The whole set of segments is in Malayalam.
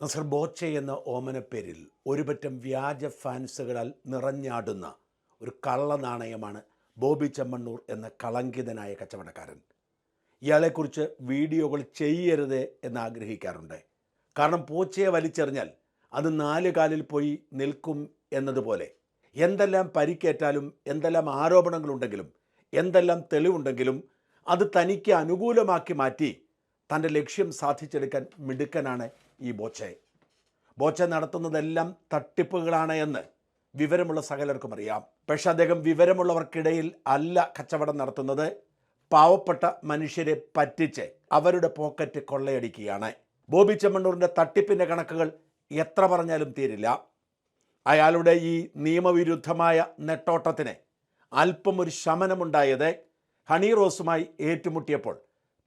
നസർ ബോച്ചെ എന്ന ഓമനപ്പേരിൽ ഒരുപറ്റം വ്യാജ ഫാൻസുകളാൽ നിറഞ്ഞാടുന്ന ഒരു കള്ള നാണയമാണ് ബോബി ചെമ്മണ്ണൂർ എന്ന കളങ്കിതനായ കച്ചവടക്കാരൻ. ഇയാളെക്കുറിച്ച് വീഡിയോകൾ ചെയ്യരുത് എന്ന് ആഗ്രഹിക്കാറുണ്ട് കാരണം പൂച്ചയെ വലിച്ചെറിഞ്ഞാൽ അത് നാല് കാലിൽ പോയി നിൽക്കും എന്നതുപോലെ എന്തെല്ലാം പരിക്കേറ്റാലും എന്തെല്ലാം ആരോപണങ്ങളുണ്ടെങ്കിലും എന്തെല്ലാം തെളിവുണ്ടെങ്കിലും അത് തനിക്ക് അനുകൂലമാക്കി മാറ്റി തന്റെ ലക്ഷ്യം സാധിച്ചെടുക്കാൻ മിടുക്കനാണ് ഈ ബോച്ചെ. ബോച്ച നടത്തുന്നതെല്ലാം തട്ടിപ്പുകളാണ് എന്ന് വിവരമുള്ള സകലർക്കും അറിയാം. പക്ഷേ അദ്ദേഹം വിവരമുള്ളവർക്കിടയിൽ അല്ല കച്ചവടം നടത്തുന്നത്. പാവപ്പെട്ട മനുഷ്യരെ പറ്റിച്ച് അവരുടെ പോക്കറ്റ് കൊള്ളയടിക്കുകയാണ്. ബോബി ചെമ്മണ്ണൂരിന്റെ തട്ടിപ്പിന്റെ കണക്കുകൾ എത്ര പറഞ്ഞാലും തീരില്ല. അയാളുടെ ഈ നിയമവിരുദ്ധമായ നെട്ടോട്ടത്തിന് അല്പം ഒരു ശമനമുണ്ടായത് ഹണി റോസുമായി ഏറ്റുമുട്ടിയപ്പോൾ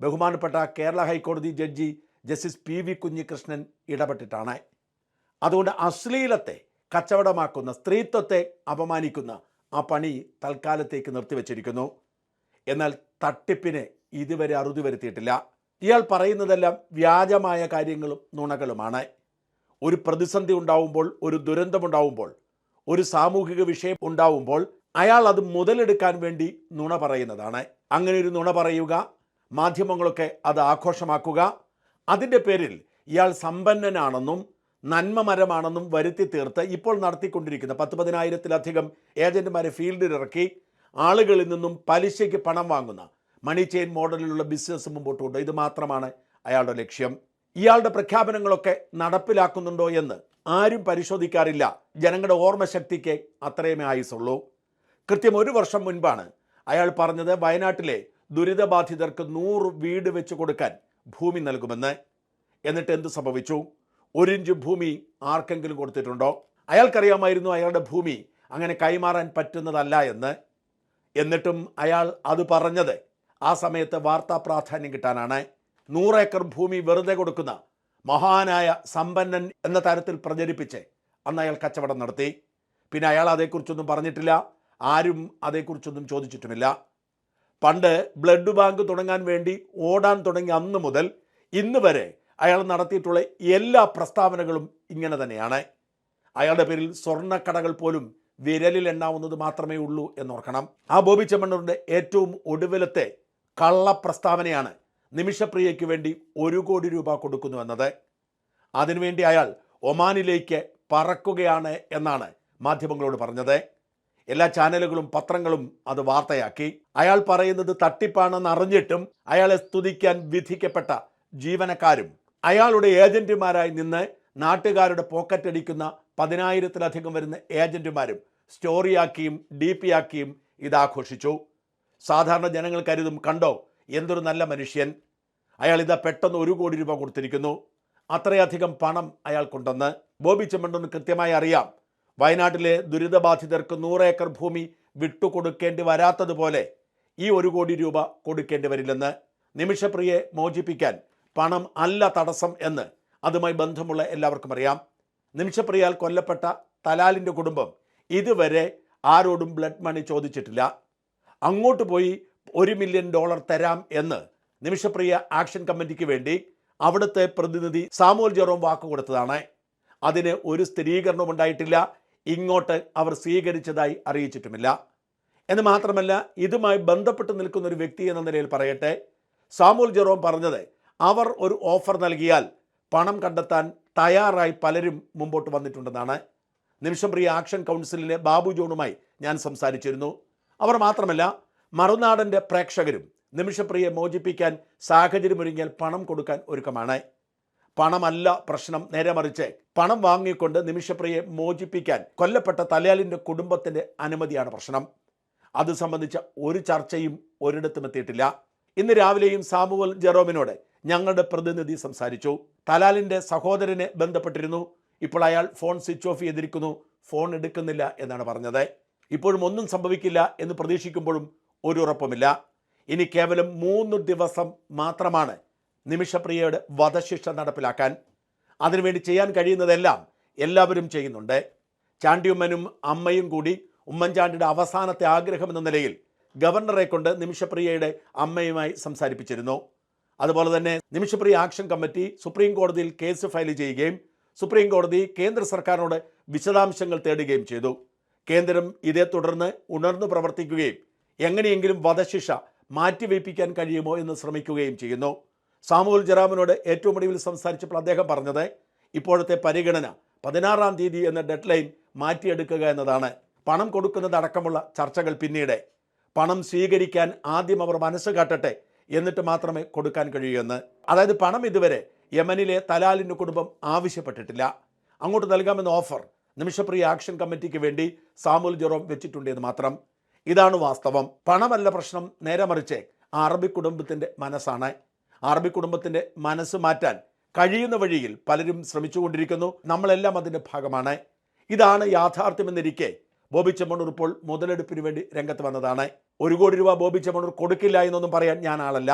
ബഹുമാനപ്പെട്ട കേരള ഹൈക്കോടതി judge justice P V Kunhikrishnan ഇടപെട്ടിട്ടാണ്. അതുകൊണ്ട് അശ്ലീലത്തെ കച്ചവടമാക്കുന്ന സ്ത്രീത്വത്തെ അപമാനിക്കുന്ന ആ പണി തൽക്കാലത്തേക്ക് നിർത്തിവെച്ചിരിക്കുന്നു. എന്നാൽ തട്ടിപ്പിനെ ഇതുവരെ അറുതി വരുത്തിയിട്ടില്ല. ഇയാൾ പറയുന്നതെല്ലാം വ്യാജമായ കാര്യങ്ങളും നുണകളുമാണ്. ഒരു പ്രതിസന്ധി ഉണ്ടാവുമ്പോൾ ഒരു ദുരന്തമുണ്ടാവുമ്പോൾ ഒരു സാമൂഹിക വിഷയം ഉണ്ടാവുമ്പോൾ അയാൾ അത് മുതലെടുക്കാൻ വേണ്ടി നുണ പറയുന്നതാണ്. അങ്ങനെ ഒരു നുണ പറയുക മാധ്യമങ്ങളൊക്കെ അത് ആഘോഷമാക്കുക അതിന്റെ പേരിൽ ഇയാൾ സമ്പന്നനാണെന്നും നന്മമരമാണെന്നും വരുത്തി തീർത്ത് ഇപ്പോൾ നടത്തിക്കൊണ്ടിരിക്കുന്ന പത്ത് പതിനായിരത്തിലധികം ഏജന്റുമാരെ ഫീൽഡിലിറക്കി ആളുകളിൽ നിന്നും പലിശയ്ക്ക് പണം വാങ്ങുന്ന മണി ചെയിൻ മോഡലിലുള്ള ബിസിനസ് മുമ്പോട്ട് കൊണ്ട് ഇത് മാത്രമാണ് അയാളുടെ ലക്ഷ്യം. ഇയാളുടെ പ്രഖ്യാപനങ്ങളൊക്കെ നടപ്പിലാക്കുന്നുണ്ടോ എന്ന് ആരും പരിശോധിക്കാറില്ല. ജനങ്ങളുടെ ഓർമ്മശക്തിക്ക് അത്രയുമേ ആയുസുള്ളൂ കൃത്യം ഒരു വർഷം മുൻപാണ് അയാൾ പറഞ്ഞത് വയനാട്ടിലെ ദുരിതബാധിതർക്ക് നൂറ് വീട് വെച്ച് കൊടുക്കാൻ ഭൂമി നൽകുമെന്ന്. എന്നിട്ട് എന്ത് സംഭവിച്ചു? ഒരിഞ്ച് ഭൂമി ആർക്കെങ്കിലും കൊടുത്തിട്ടുണ്ടോ? അയാൾക്കറിയാമായിരുന്നു അയാളുടെ ഭൂമി അങ്ങനെ കൈമാറാൻ പറ്റുന്നതല്ല എന്ന്. എന്നിട്ടും അയാൾ അത് പറഞ്ഞത് ആ സമയത്ത് വാർത്താ പ്രാധാന്യം കിട്ടാനാണ്. നൂറേക്കർ ഭൂമി വെറുതെ കൊടുക്കുന്ന മഹാനായ സമ്പന്നൻ എന്ന തരത്തിൽ പ്രചരിപ്പിച്ച് അന്ന് അയാൾ കച്ചവടം നടത്തി. പിന്നെ അയാൾ അതേക്കുറിച്ചൊന്നും പറഞ്ഞിട്ടില്ല. ആരും അതേക്കുറിച്ചൊന്നും ചോദിച്ചിട്ടുമില്ല. പണ്ട് ബ്ലഡ് ബാങ്ക് തുടങ്ങാൻ വേണ്ടി ഓടാൻ തുടങ്ങിയ അന്ന് മുതൽ ഇന്ന് വരെ അയാൾ നടത്തിയിട്ടുള്ള എല്ലാ പ്രസ്താവനകളും ഇങ്ങനെ തന്നെയാണ്. അയാളുടെ പേരിൽ സ്വർണക്കടകൾ പോലും വിരലിൽ എണ്ണാവുന്നത് മാത്രമേ ഉള്ളൂ എന്നോർക്കണം. ആ ബോബി ചെമ്മണ്ണൂരിന്റെ ഏറ്റവും ഒടുവിലത്തെ കള്ള പ്രസ്താവനയാണ് നിമിഷപ്രിയയ്ക്ക് വേണ്ടി ഒരു കോടി രൂപ കൊടുക്കുന്നു എന്നത്. അതിനുവേണ്ടി അയാൾ ഒമാനിലേക്ക് പറക്കുകയാണ് എന്നാണ് മാധ്യമങ്ങളോട് പറഞ്ഞത്. എല്ലാ ചാനലുകളും പത്രങ്ങളും അത് വാർത്തയാക്കി. അയാൾ പറയുന്നത് തട്ടിപ്പാണെന്ന് അറിഞ്ഞിട്ടും അയാളെ സ്തുതിക്കാൻ വിധിക്കപ്പെട്ട ജീവനക്കാരും അയാളുടെ ഏജന്റുമാരായി നിന്ന് നാട്ടുകാരുടെ പോക്കറ്റടിക്കുന്ന പതിനായിരത്തിലധികം വരുന്ന ഏജന്റുമാരും സ്റ്റോറിയാക്കിയും ഡി പി ആക്കിയും ഇതാഘോഷിച്ചു സാധാരണ ജനങ്ങൾ കരുതും കണ്ടോ എന്തൊരു നല്ല മനുഷ്യൻ. അയാൾ ഇതാ പെട്ടെന്ന് ഒരു കോടി രൂപ കൊടുത്തിരിക്കുന്നു. അത്രയധികം പണം അയാൾക്കുണ്ടെന്ന് ബോബി ചെമ്മണ്ണൂരിന് കൃത്യമായി അറിയാം വയനാട്ടിലെ ദുരിതബാധിതർക്ക് നൂറേക്കർ ഭൂമി വിട്ടുകൊടുക്കേണ്ടി വരാത്തതുപോലെ ഈ ഒരു കോടി രൂപ കൊടുക്കേണ്ടി വരില്ലെന്ന് നിമിഷപ്രിയെ മോചിപ്പിക്കാൻ പണം അല്ല തടസ്സം എന്ന് അതുമായി ബന്ധമുള്ള എല്ലാവർക്കും അറിയാം. നിമിഷപ്രിയാൽ കൊല്ലപ്പെട്ട തലാലിന്റെ കുടുംബം ഇതുവരെ ആരോടും ബ്ലഡ് മണി ചോദിച്ചിട്ടില്ല. അങ്ങോട്ട് പോയി ഒരു മില്യൺ ഡോളർ തരാം എന്ന് നിമിഷപ്രിയ ആക്ഷൻ കമ്മിറ്റിക്ക് വേണ്ടി അവിടുത്തെ പ്രതിനിധി സാമൂൽ ജെറോം വാക്ക് കൊടുത്തതാണ് അതിന് ഒരു സ്ഥിരീകരണവും ഉണ്ടായിട്ടില്ല. ഇങ്ങോട്ട് അവർ സ്വീകരിച്ചതായി അറിയിച്ചിട്ടുമില്ല. എന്ന് മാത്രമല്ല ഇതുമായി ബന്ധപ്പെട്ട് നിൽക്കുന്ന ഒരു വ്യക്തി എന്ന നിലയിൽ പറയട്ടെ സാമുൽ ജെറോം പറഞ്ഞത് അവർ ഒരു ഓഫർ നൽകിയാൽ പണം കണ്ടെത്താൻ തയ്യാറായി പലരും മുമ്പോട്ട് വന്നിട്ടുണ്ടെന്നാണ്. നിമിഷം പ്രിയ ആക്ഷൻ കൗൺസിലിലെ ബാബു ജോണുമായി ഞാൻ സംസാരിച്ചിരുന്നു. അവർ മാത്രമല്ല മറുനാടന്റെ പ്രേക്ഷകരും നിമിഷപ്രിയെ മോചിപ്പിക്കാൻ സാഹചര്യമൊരുങ്ങിയാൽ പണം കൊടുക്കാൻ ഒരുക്കമാണ്. പണമല്ല പ്രശ്നം നേരെ മറിച്ച് പണം വാങ്ങിക്കൊണ്ട് നിമിഷപ്രിയെ മോചിപ്പിക്കാൻ കൊല്ലപ്പെട്ട തലയാലിന്റെ കുടുംബത്തിന്റെ അനുമതിയാണ് പ്രശ്നം. അത് സംബന്ധിച്ച ഒരു ചർച്ചയും ഒരിടത്തും എത്തിയിട്ടില്ല. ഇന്ന് രാവിലെയും സാമുവൽ ജെറോമിനോട് ഞങ്ങളുടെ പ്രതിനിധി സംസാരിച്ചു. തലാലിന്റെ സഹോദരനെ ബന്ധപ്പെട്ടിരുന്നു. ഇപ്പോൾ അയാൾ ഫോൺ സ്വിച്ച് ഓഫ് ചെയ്തിരിക്കുന്നു. ഫോൺ എടുക്കുന്നില്ല എന്നാണ് പറഞ്ഞത്. ഇപ്പോഴും ഒന്നും സംഭവിക്കില്ല എന്ന് പ്രതീക്ഷിക്കുമ്പോഴും ഒരു ഉറപ്പുമില്ല. ഇനി കേവലം മൂന്ന് ദിവസം മാത്രമാണ് നിമിഷപ്രിയയുടെ വധശിക്ഷ നടപ്പിലാക്കാൻ അതിനുവേണ്ടി ചെയ്യാൻ കഴിയുന്നതെല്ലാം എല്ലാവരും ചെയ്യുന്നുണ്ട്. ചാണ്ടിയുമ്മനും അമ്മയും കൂടി ഉമ്മൻചാണ്ടിയുടെ അവസാനത്തെ ആഗ്രഹം എന്ന നിലയിൽ ഗവർണറെ കൊണ്ട് നിമിഷപ്രിയയുടെ അമ്മയുമായി സംസാരിപ്പിച്ചിരുന്നു. അതുപോലെ തന്നെ നിമിഷപ്രിയ ആക്ഷൻ കമ്മിറ്റി സുപ്രീം കോടതിയിൽ കേസ് ഫയൽ ചെയ്യുകയും സുപ്രീം കോടതി കേന്ദ്ര സർക്കാരിനോട് വിശദാംശങ്ങൾ തേടുകയും ചെയ്തു. കേന്ദ്രം ഇതേ തുടർന്ന് ഉണർന്നു പ്രവർത്തിക്കുകയും എങ്ങനെയെങ്കിലും വധശിക്ഷ മാറ്റിവയ്പ്പിക്കാൻ കഴിയുമോ എന്ന് ശ്രമിക്കുകയും ചെയ്യുന്നു. സാമുവൽ ജറാമിനോട് ഏറ്റവും ഒടുവിൽ സംസാരിച്ചപ്പോൾ അദ്ദേഹം പറഞ്ഞത് ഇപ്പോഴത്തെ പരിഗണന പതിനാറാം തീയതി എന്ന ഡെഡ് ലൈൻ മാറ്റിയെടുക്കുക എന്നതാണ്. പണം കൊടുക്കുന്നതടക്കമുള്ള ചർച്ചകൾ പിന്നീട്. പണം സ്വീകരിക്കാൻ ആദ്യം അവർ മനസ്സ് കാട്ടട്ടെ എന്നിട്ട് മാത്രമേ കൊടുക്കാൻ കഴിയൂ എന്ന്. അതായത് പണം ഇതുവരെ യമനിലെ തലാലിന്റെ കുടുംബം ആവശ്യപ്പെട്ടിട്ടില്ല. അങ്ങോട്ട് നൽകാമെന്ന ഓഫർ നിമിഷപ്രിയ ആക്ഷൻ കമ്മിറ്റിക്ക് വേണ്ടി സാമുൽ ജെറോം വെച്ചിട്ടുണ്ട് എന്ന് മാത്രം. ഇതാണ് വാസ്തവം. പണമല്ല പ്രശ്നം നേരെ മറിച്ച് ആ അറബി കുടുംബത്തിന്റെ മനസ്സാണ്. അറബി കുടുംബത്തിന്റെ മനസ്സ് മാറ്റാൻ കഴിയുന്ന വഴിയിൽ പലരും ശ്രമിച്ചുകൊണ്ടിരിക്കുന്നു. നമ്മളെല്ലാം അതിന്റെ ഭാഗമാണ്. ഇതാണ് യാഥാർത്ഥ്യമെന്നിരിക്കെ ബോബി ചെമ്മണ്ണൂർ ഇപ്പോൾ മുതലെടുപ്പിന് വേണ്ടി രംഗത്ത് വന്നതാണ്. ഒരു കോടി രൂപ ബോബി ചെമ്മണ്ണൂർ കൊടുക്കില്ല എന്നൊന്നും പറയാൻ ഞാൻ ആളല്ല.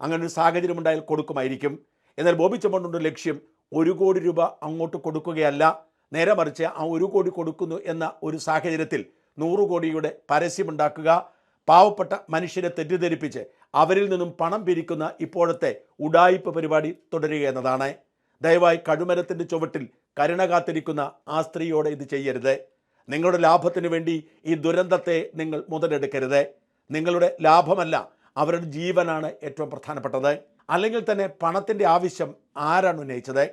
അങ്ങനെ ഒരു സാഹചര്യം ഉണ്ടായാൽ കൊടുക്കുമായിരിക്കും. എന്നാൽ ബോബി ചെമ്മണ്ണൂരിന്റെ ലക്ഷ്യം ഒരു കോടി രൂപ അങ്ങോട്ട് കൊടുക്കുകയല്ല. നേരെ മറിച്ച് ആ ഒരു കോടി കൊടുക്കുന്നു എന്ന ഒരു സാഹചര്യത്തിൽ നൂറ് കോടിയുടെ പരസ്യമുണ്ടാക്കുക പാവപ്പെട്ട മനുഷ്യരെ തെറ്റിദ്ധരിപ്പിച്ച് അവരിൽ നിന്നും പണം പിരിക്കുന്ന ഇപ്പോഴത്തെ ഉഡായിപ്പ് പരിപാടി തുടരുക എന്നതാണ്. ദയവായി കഴുമരത്തിന്റെ ചുവട്ടിൽ കരുണ കാത്തിരിക്കുന്ന ആ സ്ത്രീയോട് ഇത് ചെയ്യരുത്. നിങ്ങളുടെ ലാഭത്തിന് വേണ്ടി ഈ ദുരന്തത്തെ നിങ്ങൾ മുതലെടുക്കരുത്. നിങ്ങളുടെ ലാഭമല്ല അവരുടെ ജീവനാണ് ഏറ്റവും പ്രധാനപ്പെട്ടത്. അല്ലെങ്കിൽ തന്നെ പണത്തിന്റെ ആവശ്യം ആരാണ് ഉന്നയിച്ചത്?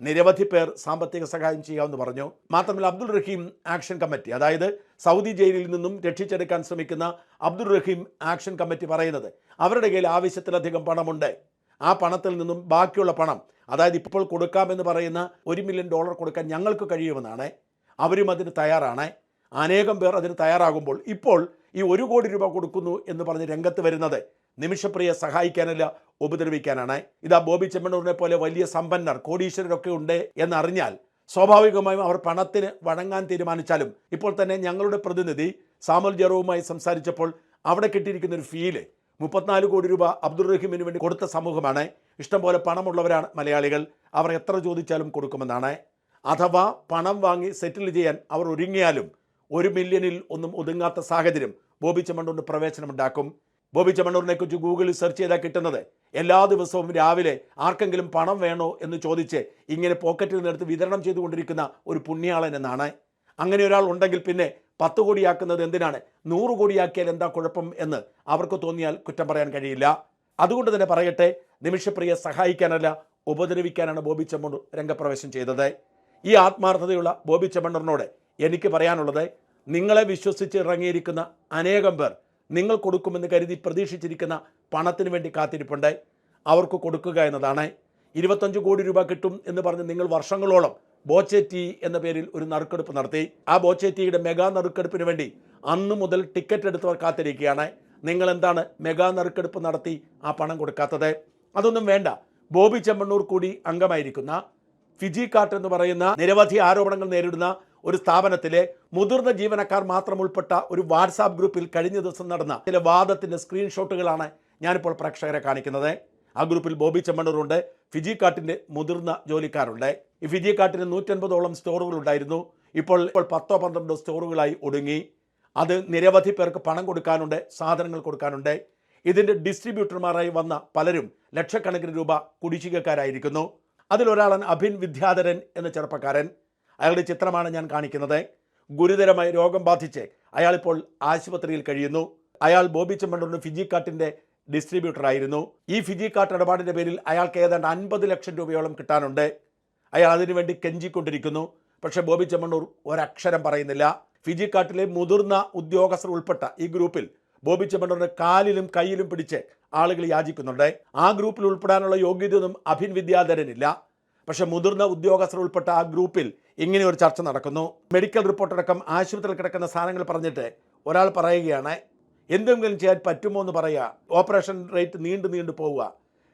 നിരവധി പേർ സാമ്പത്തിക സഹായം ചെയ്യാമെന്ന് പറഞ്ഞു. മാത്രമല്ല അബ്ദുൾ റഹീം ആക്ഷൻ കമ്മിറ്റി അതായത് സൗദി ജയിലിൽ നിന്നും രക്ഷിച്ചെടുക്കാൻ ശ്രമിക്കുന്ന അബ്ദുൾ റഹീം ആക്ഷൻ കമ്മിറ്റി പറയുന്നത് അവരുടെ കയ്യിൽ ആവശ്യത്തിലധികം പണമുണ്ട്. ആ പണത്തിൽ നിന്നും ബാക്കിയുള്ള പണം അതായത് ഇപ്പോൾ കൊടുക്കാമെന്ന് പറയുന്ന ഒരു മില്യൺ ഡോളർ കൊടുക്കാൻ ഞങ്ങൾക്ക് കഴിയുമെന്നാണ്. അവരും അതിന് തയ്യാറാണ്. അനേകം പേർ അതിന് തയ്യാറാകുമ്പോൾ ഇപ്പോൾ ഈ ഒരു കോടി രൂപ കൊടുക്കുന്നു എന്ന് പറഞ്ഞ് രംഗത്ത് വരുന്നത് നിമിഷപ്രിയ സഹായിക്കാനല്ല ഉപദ്രവിക്കാനാണ്. ഇതാ ബോബി ചെമ്മണ്ണൂരിനെ പോലെ വലിയ സമ്പന്നർ കോടീശ്വരരൊക്കെ ഉണ്ട് എന്നറിഞ്ഞാൽ സ്വാഭാവികമായും അവർ പണത്തിന് വഴങ്ങാൻ തീരുമാനിച്ചാലും ഇപ്പോൾ തന്നെ ഞങ്ങളുടെ പ്രതിനിധി സാമുൽ ജെറോവുമായി സംസാരിച്ചപ്പോൾ അവിടെ കിട്ടിയിരിക്കുന്ന ഒരു ഫീൽ മുപ്പത്തിനാല് കോടി രൂപ അബ്ദുൾ റഹീമിന് വേണ്ടി കൊടുത്ത സമൂഹമാണ്. ഇഷ്ടംപോലെ പണമുള്ളവരാണ് മലയാളികൾ. അവർ എത്ര ചോദിച്ചാലും കൊടുക്കുമെന്നാണ്. അഥവാ പണം വാങ്ങി സെറ്റിൽ ചെയ്യാൻ അവർ ഒരുങ്ങിയാലും ഒരു മില്യണിൽ ഒന്നും ഒതുങ്ങാത്ത സാഹചര്യം ബോബി ചെമ്മണ്ണൂരിന് പ്രവേശനമുണ്ടാക്കും. ബോബി ചെമ്മണ്ണൂരിനെ കുറിച്ച് ഗൂഗിളിൽ സെർച്ച് ചെയ്താൽ കിട്ടുന്നത്. എല്ലാ ദിവസവും രാവിലെ ആർക്കെങ്കിലും പണം വേണോ എന്ന് ചോദിച്ച് ഇങ്ങനെ പോക്കറ്റിൽ നിന്നെടുത്ത് വിതരണം ചെയ്തുകൊണ്ടിരിക്കുന്ന ഒരു പുണ്യാളൻ എന്നാണ്. അങ്ങനെ ഒരാൾ ഉണ്ടെങ്കിൽ പിന്നെ പത്ത് കോടിയാക്കുന്നത് എന്തിനാണ്? നൂറ് കോടിയാക്കിയാൽ എന്താ കുഴപ്പം എന്ന് അവർക്ക് തോന്നിയാൽ കുറ്റം പറയാൻ കഴിയില്ല. അതുകൊണ്ട് തന്നെ പറയട്ടെ നിമിഷപ്രിയ സഹായിക്കാനല്ല ഉപദ്രവിക്കാനാണ് ബോബി ചെമ്മണ്ണൂർ രംഗപ്രവേശം ചെയ്തത്. ഈ ആത്മാർത്ഥതയുള്ള ബോബി ചെമ്മണ്ണൂറിനോട് എനിക്ക് പറയാനുള്ളത് നിങ്ങളെ വിശ്വസിച്ച് ഇറങ്ങിയിരിക്കുന്ന അനേകം പേർ നിങ്ങൾ കൊടുക്കുമെന്ന് കരുതി പ്രതീക്ഷിച്ചിരിക്കുന്ന പണത്തിന് വേണ്ടി കാത്തിരിപ്പുണ്ട് അവർക്ക് കൊടുക്കുക എന്നതാണ്. ഇരുപത്തഞ്ച് കോടി രൂപ കിട്ടും എന്ന് പറഞ്ഞ് നിങ്ങൾ വർഷങ്ങളോളം ബോച്ചേറ്റി എന്ന പേരിൽ ഒരു നറുക്കെടുപ്പ് നടത്തി. ആ ബോച്ചേറ്റിയുടെ മെഗാ നറുക്കെടുപ്പിന് വേണ്ടി അന്ന് മുതൽ ടിക്കറ്റ് എടുത്തവർ കാത്തിരിക്കുകയാണ്. നിങ്ങൾ എന്താണ് മെഗാ നറുക്കെടുപ്പ് നടത്തി ആ പണം കൊടുക്കാത്തത്? അതൊന്നും വേണ്ട. ബോബി ചെമ്മണ്ണൂർ കൂടി അംഗമായിരിക്കുന്ന ഫിജി കാട്ട് എന്ന് പറയുന്ന നിരവധി ആരോപണങ്ങൾ നേരിടുന്ന ഒരു സ്ഥാപനത്തിലെ മുതിർന്ന ജീവനക്കാർ മാത്രം ഉൾപ്പെട്ട ഒരു വാട്സാപ്പ് ഗ്രൂപ്പിൽ കഴിഞ്ഞ ദിവസം നടന്ന ചില വാദത്തിന്റെ സ്ക്രീൻഷോട്ടുകളാണ് ഞാനിപ്പോൾ പ്രേക്ഷകരെ കാണിക്കുന്നത്. ആ ഗ്രൂപ്പിൽ ബോബി ചെമ്മണ്ണൂറുണ്ട് ഫിജി കാട്ടിന്റെ മുതിർന്ന ജോലിക്കാരുണ്ട്. ഈ ഫിജി കാട്ടിന് നൂറ്റൻപതോളം സ്റ്റോറുകൾ ഉണ്ടായിരുന്നു. ഇപ്പോൾ ഇപ്പോൾ പത്തോ പന്ത്രണ്ടോ സ്റ്റോറുകളായി ഒടുങ്ങി അത് നിരവധി പേർക്ക് പണം കൊടുക്കാനുണ്ട് സാധനങ്ങൾ കൊടുക്കാനുണ്ട്. ഇതിന്റെ ഡിസ്ട്രിബ്യൂട്ടർമാരായി വന്ന പലരും ലക്ഷക്കണക്കിന് രൂപ കുടിശ്ശികക്കാരായിരിക്കുന്നു. അതിലൊരാളാണ് അഭിൻ വിദ്യാധരൻ എന്ന ചെറുപ്പക്കാരൻ. അയാളുടെ ചിത്രമാണ് ഞാൻ കാണിക്കുന്നത്. ഗുരുതരമായി രോഗം ബാധിച്ച് അയാളിപ്പോൾ ആശുപത്രിയിൽ കഴിയുന്നു. അയാൾ ബോബി ചെമ്മണ്ണൂരിന് ഫിജി കാട്ടിന്റെ ഡിസ്ട്രിബ്യൂട്ടറായിരുന്നു ഈ ഫിജി കാർട്ട് ഇടപാടിന്റെ പേരിൽ അയാൾക്ക് ഏതാണ്ട് അൻപത് ലക്ഷം രൂപയോളം കിട്ടാനുണ്ട്. അയാൾ അതിനുവേണ്ടി കെഞ്ചിക്കൊണ്ടിരിക്കുന്നു. പക്ഷേ ബോബി ചെമ്മണ്ണൂർ ഒരക്ഷരം പറയുന്നില്ല. ഫിജി കാട്ടിലെ മുതിർന്ന ഉദ്യോഗസ്ഥർ ഉൾപ്പെട്ട ഈ ഗ്രൂപ്പിൽ ബോബി ചെമ്മണ്ണൂരിന്റെ കാലിലും കയ്യിലും പിടിച്ച് ആളുകൾ യാചിക്കുന്നുണ്ട്. ആ ഗ്രൂപ്പിൽ ഉൾപ്പെടാനുള്ള യോഗ്യതയൊന്നും അഭിൻ വിദ്യാധരനില്ല. പക്ഷെ മുതിർന്ന ഉദ്യോഗസ്ഥർ ഉൾപ്പെട്ട ആ ഗ്രൂപ്പിൽ ഇങ്ങനെ ഒരു ചർച്ച നടക്കുന്നു. മെഡിക്കൽ റിപ്പോർട്ടടക്കം ആശുപത്രിയിൽ കിടക്കുന്ന സാധനങ്ങൾ പറഞ്ഞിട്ട് ഒരാൾ പറയുകയാണ് എന്തെങ്കിലും ചെയ്യാൻ പറ്റുമോ എന്ന് പറയുക ഓപ്പറേഷൻ റേറ്റ് നീണ്ടു നീണ്ടു പോവുക.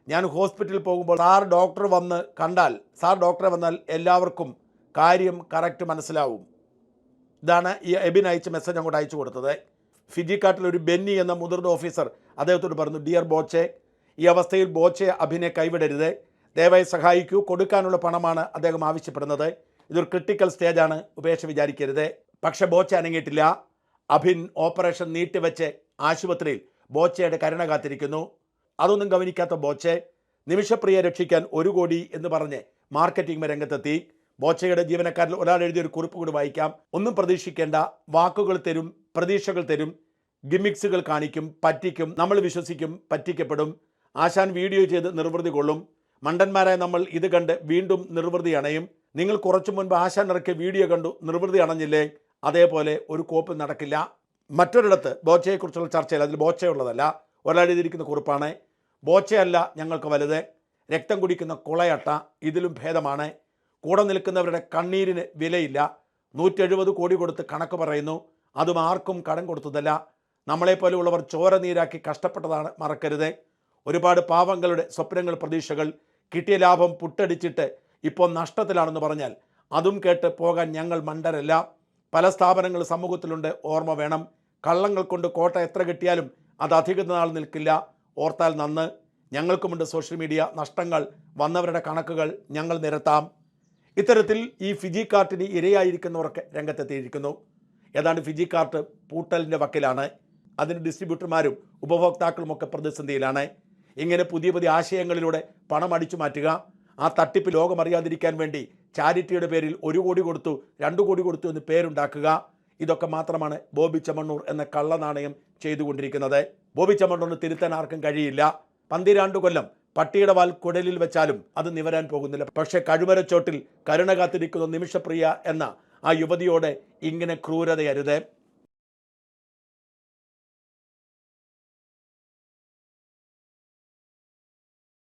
ഞാൻ ഹോസ്പിറ്റലിൽ പോകുമ്പോൾ സാർ ഡോക്ടർ വന്ന് കണ്ടാൽ സാർ ഡോക്ടറെ വന്നാൽ എല്ലാവർക്കും കാര്യം കറക്റ്റ് മനസ്സിലാവും. ഇതാണ് ഈ എബിൻ അയച്ച മെസ്സേജ് അങ്ങോട്ട് അയച്ചു കൊടുത്തത്. ഫിജിക്കാട്ടിൽ ഒരു ബെന്നി എന്ന മുതിർന്ന ഓഫീസർ അദ്ദേഹത്തോട് പറഞ്ഞു ഡിയർ ബോച്ചെ ഈ അവസ്ഥയിൽ ബോച്ചെ അഭിനെ കൈവിടരുത്. ദയവായി സഹായിക്കൂ. കൊടുക്കാനുള്ള പണമാണ് അദ്ദേഹം ആവശ്യപ്പെടുന്നത്. ഇതൊരു ക്രിട്ടിക്കൽ സ്റ്റേജാണ് ഉപേക്ഷ വിചാരിക്കരുത്. പക്ഷെ ബോച്ച അനങ്ങിയിട്ടില്ല. അഭിൻ ഓപ്പറേഷൻ നീട്ടിവെച്ച് ആശുപത്രിയിൽ ബോച്ചയുടെ കരുണ കാത്തിരിക്കുന്നു. അതൊന്നും ഗവനിക്കാത്ത ബോച്ചെ നിമിഷപ്രിയ രക്ഷിക്കാൻ ഒരു കോടി എന്ന് പറഞ്ഞ് മാർക്കറ്റിംഗ് രംഗത്തെത്തി. ബോച്ചയുടെ ജീവനക്കാരിൽ ഒരാൾ എഴുതിയൊരു കുറിപ്പ് കൂടി വായിക്കാം. ഒന്നും പ്രതീക്ഷിക്കേണ്ട. വാക്കുകൾ തരും പ്രതീക്ഷകൾ തരും ഗിമിക്സുകൾ കാണിക്കും പറ്റിക്കും നമ്മൾ വിശ്വസിക്കും പറ്റിക്കപ്പെടും. ആശാൻ വീഡിയോ ചെയ്ത് നിർവൃതി കൊള്ളും. മണ്ടന്മാരായ നമ്മൾ ഇത് കണ്ട് വീണ്ടും നിർവൃതി അണയും. നിങ്ങൾ കുറച്ചു മുൻപ് ആശാൻ ഇറക്കിയ വീഡിയോ കണ്ടു നിർവൃതി അണഞ്ഞില്ലേ? അതേപോലെ ഒരു കോപ്പ് നടക്കില്ല. മറ്റൊരിടത്ത് ബോച്ചയെക്കുറിച്ചുള്ള ചർച്ചയിൽ അതിൽ ബോച്ചയുള്ളതല്ല. ഒരാൾ എഴുതിയിരിക്കുന്ന കുറിപ്പാണ്. ബോച്ചയല്ല ഞങ്ങൾക്ക് വലുത്. രക്തം കുടിക്കുന്ന കുളയട്ട ഇതിലും ഭേദമാണ്. കൂടെ നിൽക്കുന്നവരുടെ കണ്ണീരിന് വിലയില്ല. നൂറ്റെഴുപത് കോടി കൊടുത്ത് കണക്ക് പറയുന്നു. അതും ആർക്കും കടം കൊടുത്തതല്ല. നമ്മളെപ്പോലെയുള്ളവർ ചോര നീരാക്കി കഷ്ടപ്പെട്ടതാണ് മറക്കരുത്. ഒരുപാട് പാവങ്ങളുടെ സ്വപ്നങ്ങൾ പ്രതീക്ഷകൾ കിട്ടിയ ലാഭം പുട്ടടിച്ചിട്ട് ഇപ്പോൾ നഷ്ടത്തിലാണെന്ന് പറഞ്ഞാൽ അതും കേട്ട് പോകാൻ ഞങ്ങൾ മണ്ടരല്ല. പല സ്ഥാപനങ്ങൾ സമൂഹത്തിലുണ്ട് ഓർമ്മ വേണം. കള്ളങ്ങൾ കൊണ്ട് കോട്ട എത്ര കിട്ടിയാലും അത് അധിക നാൾ നിൽക്കില്ല. ഓർത്താൽ നന്ന്. ഞങ്ങൾക്കുമുണ്ട് സോഷ്യൽ മീഡിയ. നഷ്ടങ്ങൾ വന്നവരുടെ കണക്കുകൾ ഞങ്ങൾ നിരത്താം. ഇത്തരത്തിൽ ഈ ഫിജി കാർട്ടിന് ഇരയായിരിക്കുന്നവർക്ക് രംഗത്തെത്തിയിരിക്കുന്നു. ഏതാണ്ട് ഫിജി കാർട്ട് പൂട്ടലിന്റെ വക്കിലാണ്. അതിന് ഡിസ്ട്രിബ്യൂട്ടർമാരും ഉപഭോക്താക്കളുമൊക്കെ പ്രതിസന്ധിയിലാണ്. ഇങ്ങനെ പുതിയ പുതിയ ആശയങ്ങളിലൂടെ പണം അടിച്ചു മാറ്റുക. ആ തട്ടിപ്പ് ലോകമറിയാതിരിക്കാൻ വേണ്ടി ചാരിറ്റിയുടെ പേരിൽ ഒരു കോടി കൊടുത്തു രണ്ട് കോടി കൊടുത്തു എന്ന് പേരുണ്ടാക്കുക. ഇതൊക്കെ മാത്രമാണ് ബോബി ചമ്മണ്ണൂർ എന്ന കള്ളനാണയം ചെയ്തുകൊണ്ടിരിക്കുന്നത്. ബോബി ചെമ്മണ്ണൂറിന് തിരുത്താൻ ആർക്കും കഴിയില്ല. പന്തിരാണ്ട് കൊല്ലം പട്ടിയുടെ വാൽ കുടലിൽ വെച്ചാലും അത് നിവരാൻ പോകുന്നില്ല. പക്ഷേ കഴുമരച്ചോട്ടിൽ കരുണ കാത്തിരിക്കുന്ന നിമിഷപ്രിയ എന്ന ആ യുവതിയോടെ ഇങ്ങനെ ക്രൂരതയരുത്.